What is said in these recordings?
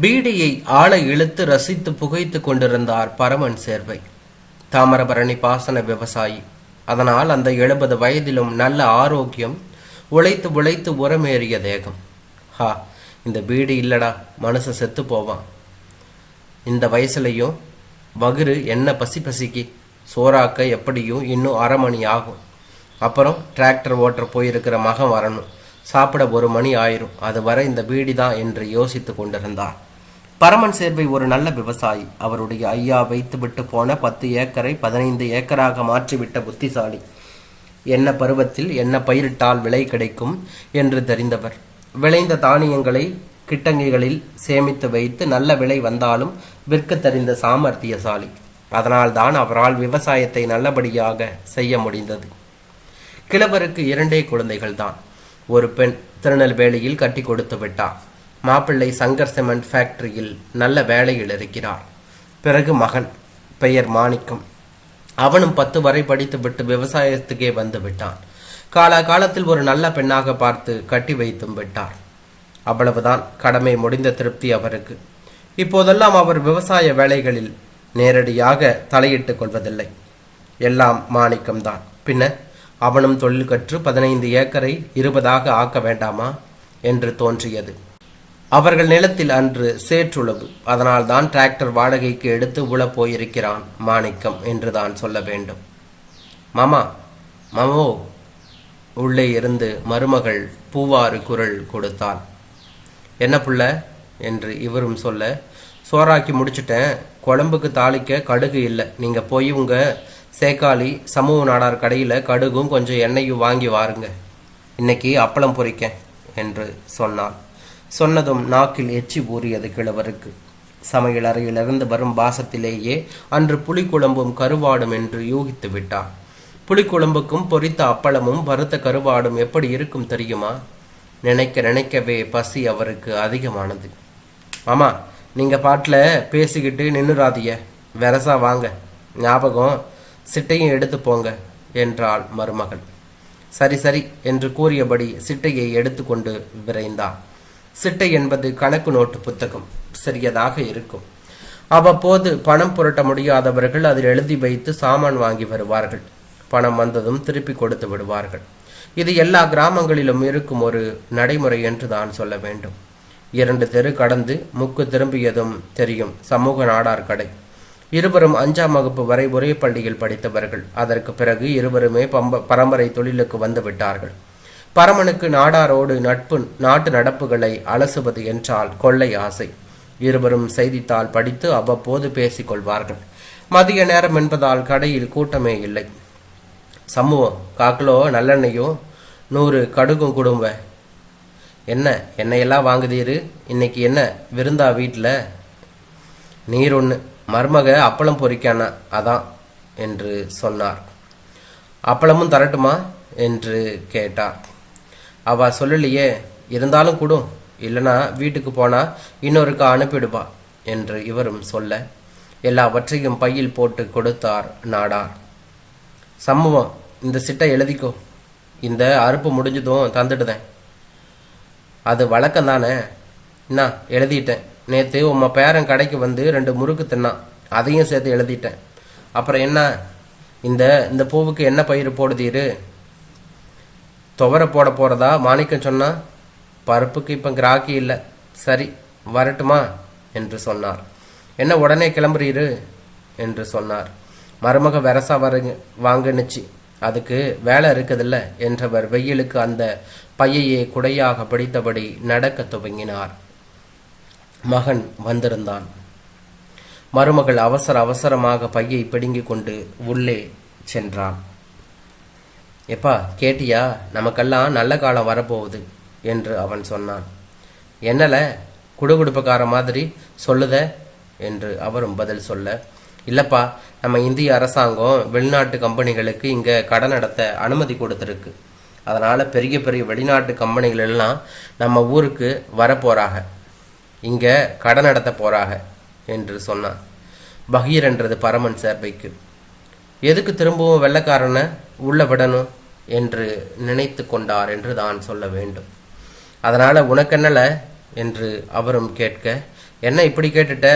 பீடியை ஆளை இழுத்து ரசித்து புகைத்து கொண்டிருந்தார் பரமன் சேர்வை. தாமிரபரணி பாசன விவசாயி. அதனால் அந்த எழுபது வயதிலும் நல்ல ஆரோக்கியம் உழைத்து உழைத்து உரமேறிய தேகம். ஹா இந்த பீடி இல்லடா மனுஷன் செத்து போவான். இந்த வயசுலையும் வகுறு என்ன பசி பசிக்கு? சோறாக்க எப்படியும் இன்னும் அரை மணி ஆகும். அப்புறம் டிராக்டர் ஓட்டுற போயிருக்கிற மகன் வரணும். சாப்பிட ஒரு மணி ஆயிரும். அது வரை இந்த பீடி தான் என்று யோசித்து கொண்டிருந்தார். பரமன் சேர்வை ஒரு நல்ல விவசாயி. அவருடைய ஐயா வைத்துவிட்டு போன பத்து ஏக்கரை பதினைந்து ஏக்கராக மாற்றிவிட்ட புத்திசாலி. என்ன பருவத்தில் என்ன பயிரிட்டால் விலை கிடைக்கும் என்று தெரிந்தவர். விளைந்த தானியங்களை கிட்டங்கிகளில் சேமித்து வைத்து நல்ல விலை வந்தாலும் விற்க தெரிந்த சாமர்த்தியசாலி. அதனால்தான் அவரால் விவசாயத்தை நல்லபடியாக செய்ய முடிந்தது. கிழவருக்கு இரண்டே குழந்தைகள் தான் ஒரு பெண் திருநெல்வேலியில் கட்டி கொடுத்து விட்டார். மாப்பிள்ளை சங்கர் சிமெண்ட் ஃபேக்டரியில் நல்ல வேலையில் இருக்கிறார். பிறகு மகன் பெயர் மாணிக்கம். அவனும் பத்து வரை படித்துவிட்டு விவசாயத்துக்கே வந்து விட்டான். காலாகாலத்தில் ஒரு நல்ல பெண்ணாக பார்த்து கட்டி வைத்தும் விட்டார். அவ்வளவுதான் கடமை முடிந்த திருப்தி அவருக்கு. இப்போதெல்லாம் அவர் விவசாய வேலைகளில் நேரடியாக தலையிட்டு கொள்வதில்லை. எல்லாம் மாணிக்கம்தான். பின்ன அவனும் தொழில் கற்று பதினைந்து ஏக்கரை இருபதாக ஆக்க வேண்டாமா? என்று தோன்றியது. அவர்கள் நிலத்தில் அன்று சேற்றுளவு. அதனால் தான் டிராக்டர் வாடகைக்கு எடுத்து உழப் போயிருக்கிறான் மாணிக்கம் என்று தான் சொல்ல வேண்டும். மாமா மாமோ உள்ளே இருந்து மருமகள் பூவாறு குரல் கொடுத்தாள். என்ன புள்ள? என்று இவரும் சொல்ல சோறாக்கி முடிச்சிட்டேன். குழம்புக்கு தாளிக்க கடுகு இல்லை. நீங்கள் போய் உங்கள் சேக்காளி சமூக நாடார் கடையில் கடுகும் கொஞ்சம் எண்ணெயும் வாங்கி வாருங்க. இன்னைக்கு அப்பளம் பொரிக்கேன் என்று சொன்னாள். சொன்னதும் நாக்கில் எச்சி ஊறியது கிழவருக்கு. சமையல் அறையிலிருந்து வரும் பாசத்திலேயே அன்று புளிக்குழம்பும் கருவாடும் என்று யூகித்து விட்டார் புளிக்குழம்புக்கும் பொரித்த அப்பளமும் வறுத்த கருவாடும் எப்படி இருக்கும் தெரியுமா? நினைக்க நினைக்கவே பசி அவருக்கு அதிகமானது. ஆமாம் நீங்கள் பாட்டில் பேசிக்கிட்டு நின்னுராதிய வெரசா வாங்க. ஞாபகம் சிட்டையும் எடுத்து போங்க என்றாள் மருமகள். சரி சரி என்று கூறியபடி சிட்டையை எடுத்துக்கொண்டு விரைந்தாள் சிட்டை என்பது கணக்கு நோட்டு புத்தகம் சிறியதாக இருக்கும். அவ்வப்போது பணம் புரட்ட முடியாதவர்கள் அதில் எழுதி வைத்து சாமான் வாங்கி வருவார்கள். பணம் வந்ததும் திருப்பி கொடுத்து விடுவார்கள். இது எல்லா கிராமங்களிலும் இருக்கும் ஒரு நடைமுறை என்று தான் சொல்ல வேண்டும். இரண்டு தெரு கடந்து முக்கு திரும்பியதும் தெரியும் சமூக நாடார் கடை. இருவரும் அஞ்சாம் வகுப்பு வரை ஒரே பள்ளியில் படித்தவர்கள். அதற்கு பிறகு இருவருமே பம்ப பரம்பரை தொழிலுக்கு வந்துவிட்டார்கள் பரமனுக்கு நாடாரோடு நட்பு நாட்டு நடப்புகளை அலசுவது என்றால் கொள்ளை ஆசை. இருவரும் செய்தித்தாள் படித்து அவ்வப்போது பேசிக்கொள்வார்கள் மதிய நேரம் என்பதால் கடையில் கூட்டமே இல்லை. சமூகம் காக்கிலோ நல்லெண்ணெயும் நூறு கடுகும் குடும்ப. என்ன எண்ணெயெல்லாம் வாங்குதீரு? இன்னைக்கு என்ன விருந்தா வீட்டில் நீர் ஒன்று மருமக அப்பளம் பொரிக்கானா அதான் என்று சொன்னார். அப்பளமும் தரட்டுமா? என்று கேட்டார். அவ சொல்லலையே இருந்தாலும் கூடும் இல்லைனா வீட்டுக்கு போனா இன்னொருக்கா அனுப்பிடுவா என்று இவரும் சொல்ல எல்லாவற்றையும் பையில் போட்டு கொடுத்தார் நாடார். சம்பவம் இந்த சிட்டை எழுதிக்கோ. இந்த அறுப்பு முடிஞ்சதும் தந்துடுதேன். அது வழக்கம் தானே என்ன எழுதிட்டேன். நேற்று உன் பேரன் கடைக்கு வந்து ரெண்டு முறுக்கு தின்னான் அதையும் சேர்த்து எழுதிட்டேன். அப்புறம் என்ன? இந்த இந்த பூவுக்கு என்ன பயிர் போடுதீரு? துவரை போட போகிறதா மாணிக்கம் சொன்னான் பருப்புக்கு இப்போ கிராக்கி இல்லை. சரி வரட்டுமா? என்று சொன்னார். என்ன உடனே கிளம்புறீரு? என்று சொன்னார். மருமக வெரசா வருங்க வாங்கினுச்சு. அதுக்கு வேலை இருக்குதில்ல என்றவர் வெயிலுக்கு அந்த பையையே குடையாக பிடித்தபடி நடக்கத் துவங்கினார். மகன் வந்திருந்தான். மருமகள் அவசர அவசரமாக பையை பிடுங்கிக் கொண்டு உள்ளே சென்றான். எப்பா கேட்டியா? நமக்கெல்லாம் நல்ல காலம் வரப்போகுது என்று அவன் சொன்னான். என்னல? குடுகுடுப்புக்கார மாதிரி சொல்லுத என்று அவரும் பதில் சொல்ல. இல்லப்பா நம்ம இந்திய அரசாங்கம் வெளிநாட்டு கம்பெனிகளுக்கு இங்கே கடன் நடத்த அனுமதி கொடுத்துருக்கு. அதனால் பெரிய பெரிய வெளிநாட்டு கம்பெனிகள் எல்லாம் நம்ம ஊருக்கு வரப்போறாங்க. இங்கே கடன் நடத்த போகிறாக என்று சொன்னான். பகீர் என்றது பரமன் சேர்வைக்கு. எதுக்கு திரும்பவும் வெள்ளைக்காரனை உள்ள விடணும் என்று நினைத்து கொண்டார் என்று தான் சொல்ல வேண்டும். அதனால் உனக்கென்னல என்று அவரும் கேட்க என்ன இப்படி கேட்டுட்ட?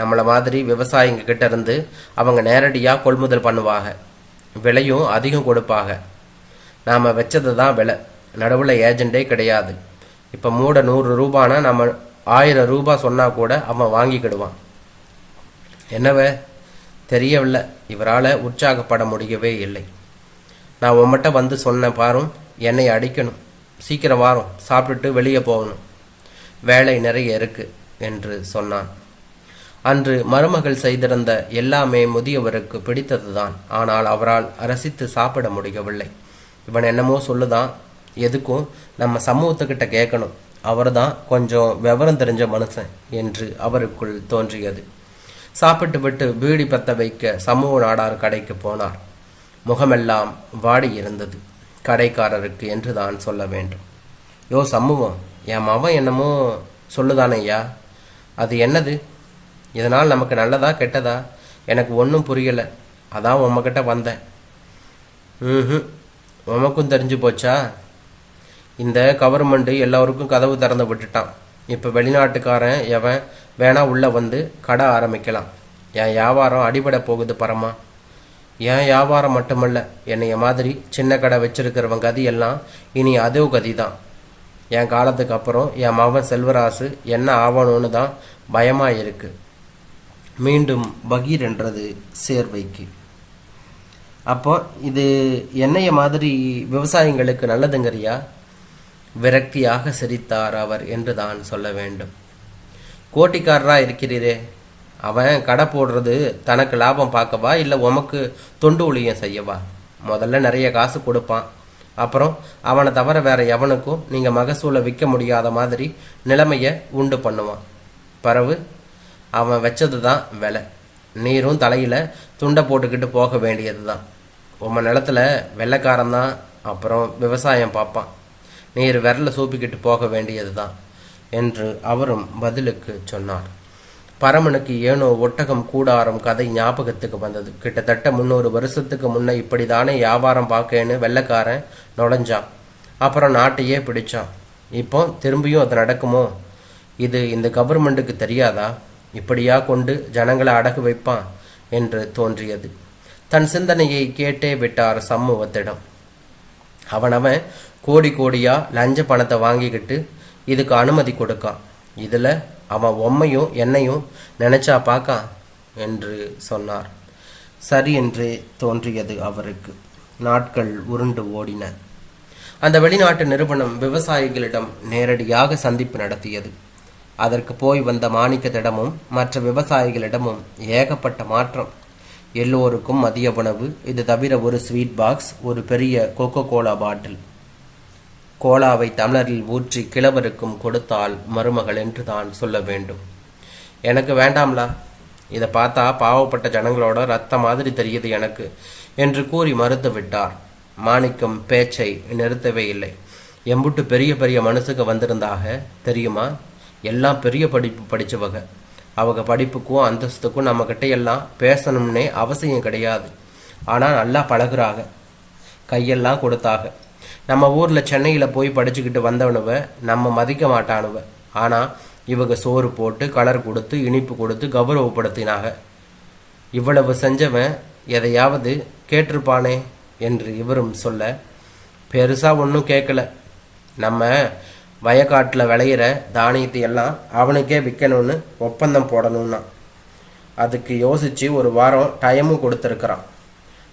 நம்மளை மாதிரி விவசாயிங்க கிட்ட இருந்து அவங்க நேரடியாக கொள்முதல் பண்ணுவாங்க விலையும் அதிகம் கொடுப்பாங்க நாம் வச்சது தான் விலை. நடுவில் ஏஜெண்டே கிடையாது. இப்போ மூட நூறு ரூபானா நம்ம ஆயிரம் ரூபாய் சொன்னால் கூட அவன் வாங்கிக்கிடுவான். என்னவே? தெரியவில்லை. இவரால் உற்சாகப்பட முடியவே இல்லை. நான் உம்மட்ட வந்து சொன்ன பாரும் என்னை அடிக்கணும். சீக்கிரம் வாரம் சாப்பிட்டுட்டு வெளியே போகணும். வேலை நிறைய இருக்கு என்று சொன்னான். அன்று மருமகள் செய்திருந்த எல்லாமே முதியவருக்கு பிடித்ததுதான். ஆனால் அவரால் ரசித்து சாப்பிட முடியவில்லை. இவன் என்னமோ சொல்லுதான் எதுக்கும் நம்ம சமூகத்துக்கிட்ட கேட்கணும். அவர்தான் கொஞ்சம் விவரம் தெரிஞ்ச மனுஷன் என்று அவருக்குள் தோன்றியது. சாப்பிட்டு விட்டு பீடி பத்த வைக்க சமூக நாடார் கடைக்கு போனார். முகமெல்லாம் வாடி இருந்தது. கடைக்காரருக்கு என்று தான் சொல்ல வேண்டும். யோ சமூகம் என் மவன் என்னமோ சொல்லுதானையா அது என்னது? இதனால் நமக்கு நல்லதா கெட்டதா? எனக்கு ஒன்றும் புரியலை. அதான் உமக்கிட்ட வந்தேன். ம் உமக்கும் தெரிஞ்சு போச்சா? இந்த கவர்மெண்ட் எல்லோருக்கும் கதவு திறந்து விட்டுட்டான். இப்போ வெளிநாட்டுக்காரன் எவன் வேணா உள்ளே வந்து கடை ஆரம்பிக்கலாம். என் வியாபாரம் அடிபட போகுது பரமா. என் வியாபாரம் மட்டுமல்ல என்னைய மாதிரி சின்ன கடை வச்சிருக்கிறவன் கதி எல்லாம் இனி அதே கதி தான் என் காலத்துக்கு அப்புறம் என் மகன் செல்வராசு என்ன ஆவணும்னு தான் பயமாக இருக்கு. மீண்டும் பகீர் என்றது சேர்வைக்கு. அப்போ இது என்னைய மாதிரி விவசாயிங்களுக்கு நல்லதுங்கறியா? விரக்தியாக சிரித்தார் அவர் என்று தான் சொல்ல வேண்டும். கோட்டிக்காரராக இருக்கிறீரே அவன் கடை போடுறது தனக்கு லாபம் பார்க்கவா இல்லை உமக்கு தொண்டு ஊழியம் செய்யவா? முதல்ல நிறைய காசு கொடுப்பான். அப்புறம் அவனை தவிர வேற எவனுக்கும் நீங்கள் மகசூலை விற்க முடியாத மாதிரி நிலைமையை உண்டு பண்ணுவான். பறவு அவன் வச்சது தான் விலை. நீரும் தலையில் துண்டை போட்டுக்கிட்டு போக வேண்டியது தான் உம்ம நிலத்துல வெள்ளைக்காரன் தான் அப்புறம் விவசாயம் பார்ப்பான். நீர் விரல சூப்பிக்கிட்டு போக வேண்டியதுதான் என்று அவரும் பதிலுக்கு சொன்னார். பரமனுக்கு ஏனோ ஒட்டகம் கூடாரம் கதை ஞாபகத்துக்கு வந்தது. கிட்டத்தட்ட முன்னூறு வருஷத்துக்கு முன்ன இப்படிதானே வியாபாரம் பார்க்கேன்னு வெள்ளைக்காரன் நுழைஞ்சான். அப்புறம் நாட்டையே பிடிச்சான். இப்போ திரும்பியும் அது நடக்குமோ? இது இந்த கவர்மெண்ட்டுக்கு தெரியாதா? இப்படியா கொண்டு ஜனங்களை அடகு வைப்பான் என்று தோன்றியது. தன் சிந்தனையை கேட்டே விட்டார் சமூகத்திடம். அவனவன் கோடி கோடியாக லஞ்ச பணத்தை வாங்கிக்கிட்டு இதுக்கு அனுமதி கொடுக்கான் இதில் அவன் உம்மையும் என்னையும் நினைச்சா பார்க்கான் என்று சொன்னார். சரி என்றே தோன்றியது அவருக்கு. நாட்கள் உருண்டு ஓடின. அந்த வெளிநாட்டு நிறுவனம் விவசாயிகளிடம் நேரடியாக சந்திப்பு நடத்தியது. அதற்கு போய் வந்த மாணிக்கத்திடமும் மற்ற விவசாயிகளிடமும் ஏகப்பட்ட மாற்றம். எல்லோருக்கும் மதிய உணவு. இது தவிர ஒரு ஸ்வீட் பாக்ஸ் ஒரு பெரிய கோகோ கோலா பாட்டில் கோலாவை தமிழரில் ஊற்றி கிழவருக்கும் கொடுத்தால் மருமகள் என்று தான் சொல்ல வேண்டும். எனக்கு வேண்டாம்லா. இதை பார்த்தா பாவப்பட்ட ஜனங்களோட ரத்த மாதிரி தெரியுது எனக்கு என்று கூறி மறுத்து விட்டார். மாணிக்கம் பேச்சை நிறுத்தவே இல்லை. எம்புட்டு பெரிய பெரிய மனசுக்கு வந்திருந்தாக தெரியுமா? எல்லாம் பெரிய படிப்பு படித்தவங்க அவங்க படிப்புக்கும் அந்தஸ்துக்கும் நம்மக்கிட்ட எல்லாம் பேசணும்னே அவசியம் கிடையாது. ஆனால் நல்லா பழகுறாங்க. கையெல்லாம் கொடுத்தாக நம்ம ஊரில் சென்னையில் போய் படிச்சுக்கிட்டு வந்தவனுவ நம்ம மதிக்க மாட்டானுவ. ஆனால் இவங்க சோறு போட்டு கலர் கொடுத்து இனிப்பு கொடுத்து கௌரவப்படுத்தினாங்க. இவ்வளவு செஞ்சவன் எதையாவது கேட்டிருப்பானே என்று இவரும் சொல்ல பெருசாக ஒன்றும் கேட்கல நம்ம வயக்காட்டில் விளையிற தானியத்தை எல்லாம் அவனுக்கே விற்கணும்னு ஒப்பந்தம் போடணும்னா. அதுக்கு யோசித்து ஒரு வாரம் டைமும் கொடுத்துருக்குறான்.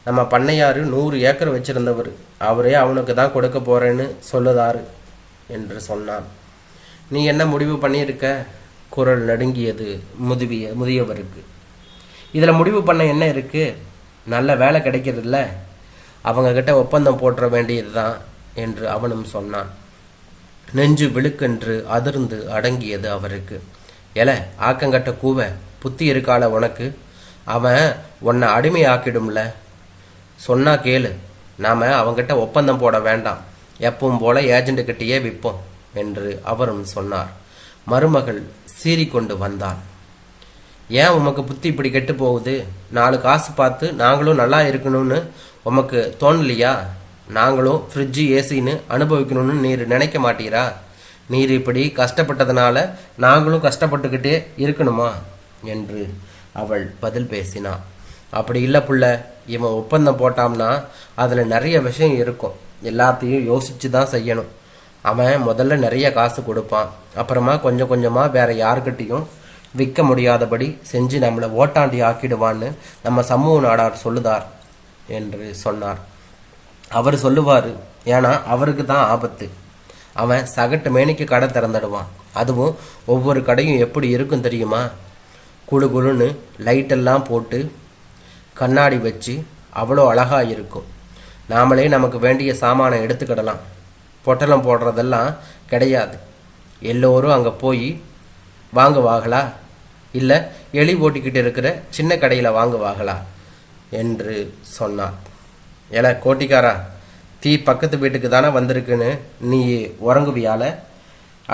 நம்ம பண்ணையார் நூறு ஏக்கர் வச்சிருந்தவர். அவரே அவனுக்கு தான் கொடுக்க போகிறேன்னு சொல்லுதாரு என்று சொன்னான். நீ என்ன முடிவு பண்ணியிருக்க? குரல் நடுங்கியது முதுவிய முதியவருக்கு. இதில் முடிவு பண்ண என்ன இருக்குது நல்ல வேலை கிடைக்கிறதில்ல. அவங்கக்கிட்ட ஒப்பந்தம் போட்டுற வேண்டியது தான் என்று அவனும் சொன்னான். நெஞ்சு விழுக்கென்று அதிர்ந்து அடங்கியது அவருக்கு. எல ஆக்கங்கட்ட கூவ புத்தி இருக்கால உனக்கு? அவன் உன்னை அடிமை ஆக்கிடும்ல சொன்னா கேளு. நாம அவங்கிட்ட ஒப்பந்தம் போட வேண்டாம். எப்பவும் போல ஏஜெண்ட்டுக்கிட்டேயே விற்போம் என்று அவரும் சொன்னார். மருமகள் சீறிக்கொண்டு வந்தாள். ஏன் உமக்கு புத்தி இப்படி கெட்டு போகுது? நாலு காசு பார்த்து நாங்களும் நல்லா இருக்கணும்னு உமக்கு தோணலையா? நாங்களும் ஃப்ரிட்ஜு ஏசின்னு அனுபவிக்கணும்னு நீர் நினைக்க மாட்டீரா? நீர் இப்படி கஷ்டப்பட்டதுனால நாங்களும் கஷ்டப்பட்டுக்கிட்டே இருக்கணுமா? என்று அவள் பதில் பேசினாள் அப்படி இல்லை புள்ள இவன் ஒப்பந்தம் போட்டான்னா அதில் நிறைய விஷயம் இருக்கும். எல்லாத்தையும் யோசித்து தான் செய்யணும். அவன் முதல்ல நிறைய காசு கொடுப்பான். அப்புறமா கொஞ்சம் கொஞ்சமாக வேற யாருக்கிட்டையும் விற்க முடியாதபடி செஞ்சு நம்மளை ஓட்டாண்டி ஆக்கிடுவான்னு நம்ம சமூக நாடார் சொல்லுதார் என்று சொன்னார். அவர் சொல்லுவார் ஏன்னா அவருக்கு தான் ஆபத்து. அவன் சகட்டு மேனிக்கு கடை திறந்துடுவான். அதுவும் ஒவ்வொரு கடையும் எப்படி இருக்கும் தெரியுமா? குழு குழுன்னு லைட்டெல்லாம் போட்டு கண்ணாடி வச்சு அவ்வளோ அழகாக இருக்கும். நாமளே நமக்கு வேண்டிய சாமானை எடுத்துக்கிடலாம். பொட்டலம் போடுறதெல்லாம் கிடையாது. எல்லோரும் அங்கே போய் வாங்குவாங்களா இல்லை எலி ஓட்டிக்கிட்டு இருக்கிற சின்ன கடையில் வாங்குவாங்களா என்று சொன்னார். ஏல கோட்டிக்காரா தீ பக்கத்து வீட்டுக்கு தானே வந்திருக்குன்னு நீ உறங்குவியால?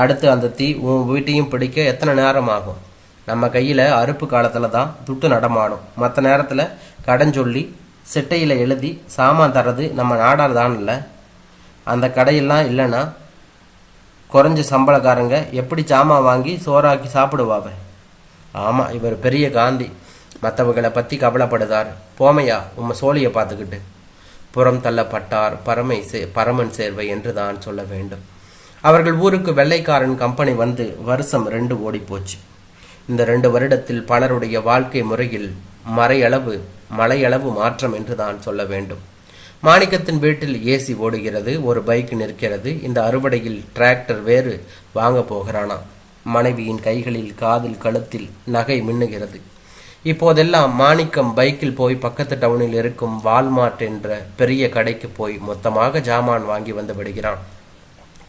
அடுத்து அந்த தீ உன் வீட்டையும் பிடிக்க எத்தனை நேரம் ஆகும் நம்ம கையில் அறுப்பு காலத்தில் தான் துட்டு நடமாடும். மற்ற நேரத்தில் கடன் சொல்லி சிட்டையில் எழுதி சாமான் தர்றது நம்ம நாடார் தான் இல்லை. அந்த கடையெல்லாம் இல்லைன்னா குறைஞ்ச சம்பளக்காரங்க எப்படி சாமான் வாங்கி சோறாக்கி சாப்பிடுவாவ? ஆமாம் இவர் பெரிய காந்தி. மற்றவர்களை பற்றி கவலைப்படுதார். போமையா உம்ம சோழியை பார்த்துக்கிட்டு. புறம் தள்ளப்பட்டார். பரமை சே பரமன் சேர்வை என்று தான் சொல்ல வேண்டும். அவர்கள் ஊருக்கு வெள்ளைக்காரன் கம்பெனி வந்து வருஷம் ரெண்டு ஓடி போச்சு இந்த ரெண்டு வருடத்தில் பலருடைய வாழ்க்கை முறையில் மறையளவு மலையளவு மாற்றம் என்று தான் சொல்ல வேண்டும். மாணிக்கத்தின் வீட்டில் ஏசி ஓடுகிறது ஒரு பைக் நிற்கிறது. இந்த அறுவடையில் டிராக்டர் வேறு வாங்க போகிறானா மனைவியின் கைகளில் காதில் கழுத்தில் நகை மின்னுகிறது. இப்போதெல்லாம் மாணிக்கம் பைக்கில் போய் பக்கத்து டவுனில் இருக்கும் வால்மார்ட் என்ற பெரிய கடைக்கு போய் மொத்தமாக ஜாமான் வாங்கி வந்து விடுகிறான்.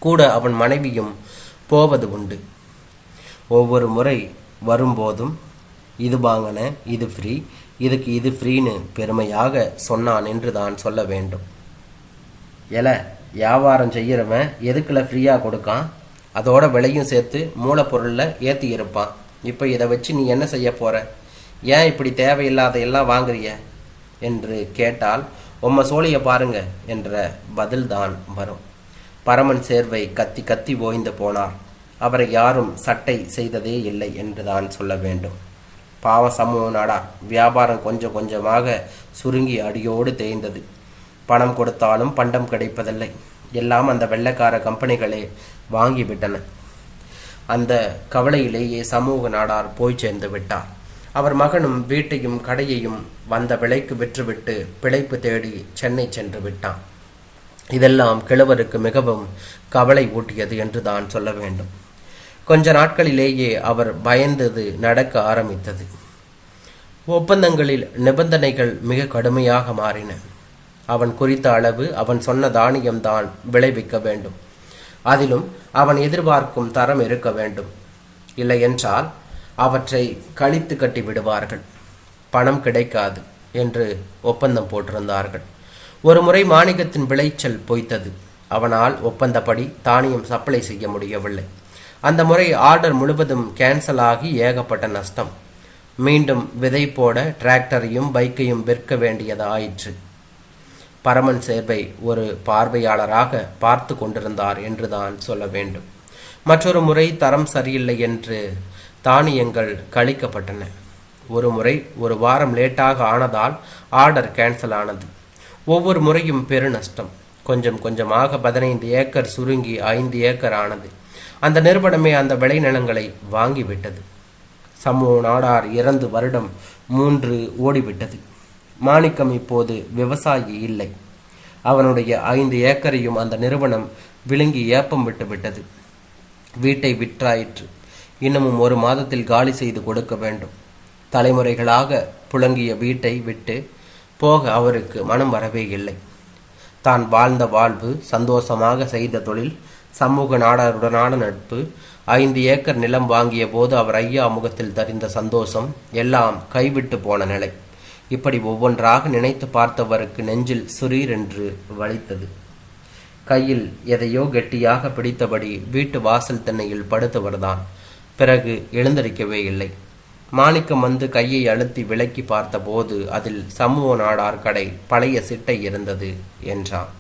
கூட அவன் மனைவியும் போவது உண்டு. ஒவ்வொரு முறை வரும்போதும் இது வாங்கினேன் இது ஃப்ரீ இதுக்கு இது ஃப்ரீன்னு பெருமையாக சொன்னான் என்று தான் சொல்ல வேண்டும். எல வியாபாரம் செய்கிறவன் எதுக்குள்ள ஃப்ரீயாக கொடுக்கான்? அதோட விலையும் சேர்த்து மூலப்பொருளில் ஏற்றி இருப்பான். இப்போ இதை வச்சு நீ என்ன செய்ய போகிற ஏன் இப்படி தேவையில்லாத எல்லாம் வாங்குறிய? என்று கேட்டால் உம்ம சோழியை பாருங்க என்ற பதில்தான் வரும். பரமன் சேர்வை கத்தி கத்தி ஓய்ந்து போனார். அவரை யாரும் சட்டை செய்ததே இல்லை என்று தான் சொல்ல வேண்டும். பாவ சமூக நாடா. வியாபாரம் கொஞ்சம் கொஞ்சமாக சுருங்கி அடியோடு தேய்ந்தது. பணம் கொடுத்தாலும் பண்டம் கிடைப்பதில்லை. எல்லாம் அந்த வெள்ளைக்கார கம்பெனிகளே வாங்கிவிட்டன அந்த கவலையிலேயே சமூக நாடார் போய் சேர்ந்து விட்டார். அவர் மகனும் வீட்டையும் கடையையும் வந்த விலைக்கு விற்றுவிட்டு பிழைப்பு தேடி சென்னை சென்று விட்டான். இதெல்லாம் கிழவருக்கு மிகவும் கவலை ஊட்டியது என்று தான் சொல்ல வேண்டும். கொஞ்ச நாட்களிலேயே அவர் பயந்தது நடக்க ஆரம்பித்தது. ஒப்பந்தங்களில் நிபந்தனைகள் மிக கடுமையாக மாறின. அவன் குறித்த அளவு அவன் சொன்ன தானியம்தான் விளைவிக்க வேண்டும். அதிலும் அவன் எதிர்பார்க்கும் தரம் இருக்க வேண்டும். இல்லையென்றால் அவற்றை கழித்து கட்டி விடுவார்கள். பணம் கிடைக்காது என்று ஒப்பந்தம் போட்டிருந்தார்கள். ஒரு முறை மாணிக்கத்தின் விளைச்சல் பொய்த்தது. அவனால் ஒப்பந்தப்படி தானியம் சப்ளை செய்ய முடியவில்லை. அந்த முறை ஆர்டர் முழுவதும் கேன்சல் ஆகி ஏகப்பட்ட நஷ்டம். மீண்டும் விதை போட டிராக்டரையும் பைக்கையும் விற்க வேண்டியது ஆயிற்று பரமன் சேர்வை ஒரு பார்வையாளராக பார்த்து கொண்டிருந்தார் என்றுதான் சொல்ல வேண்டும். மற்றொரு முறை தரம் சரியில்லை என்று தானியங்கள் கழிக்கப்பட்டன. ஒரு முறை ஒரு வாரம் லேட்டாக ஆனதால் ஆர்டர் கேன்சல் ஆனது. ஒவ்வொரு முறையும் பெரு நஷ்டம். கொஞ்சம் கொஞ்சமாக பதினைந்து ஏக்கர் சுருங்கி ஐந்து ஏக்கர் ஆனது. அந்த நிறுவனமே அந்த விளைநிலங்களை வாங்கிவிட்டது. சமூக நாடார் இறந்து வருடம் மூன்று ஓடிவிட்டது. மாணிக்கம் இப்போது விவசாயி இல்லை. அவனுடைய ஐந்து ஏக்கரையும் அந்த நிறுவனம் விழுங்கி ஏப்பம் விட்டு விட்டது. வீட்டை விற்றாயிற்று. இன்னமும் ஒரு மாதத்தில் காலி செய்து கொடுக்க வேண்டும். தலைமுறைகளாக புழங்கிய வீட்டை விட்டு போக அவருக்கு மனம் வரவே இல்லை. தான் வாழ்ந்த வாழ்வு சந்தோஷமாக செய்த தொழில் சமூக நாடாருடனான நட்பு ஐந்து ஏக்கர் நிலம் வாங்கிய போது அவர் ஐயா முகத்தில் தரிந்த சந்தோஷம் எல்லாம் கைவிட்டு போன நிலை. இப்படி ஒவ்வொன்றாக நினைத்து பார்த்தவருக்கு நெஞ்சில் சுரீர் என்று வலித்தது கையில் எதையோ கெட்டியாக பிடித்தபடி வீட்டு வாசல் திண்ணையில் படுத்தவர்தான் பிறகு எழுந்திருக்கவே இல்லை. மாணிக்கம் வந்து கையை அழுத்தி விலக்கி பார்த்தபோது அதில் சமூக நாடார் கடை பழைய சிட்டை இருந்தது என்றான்.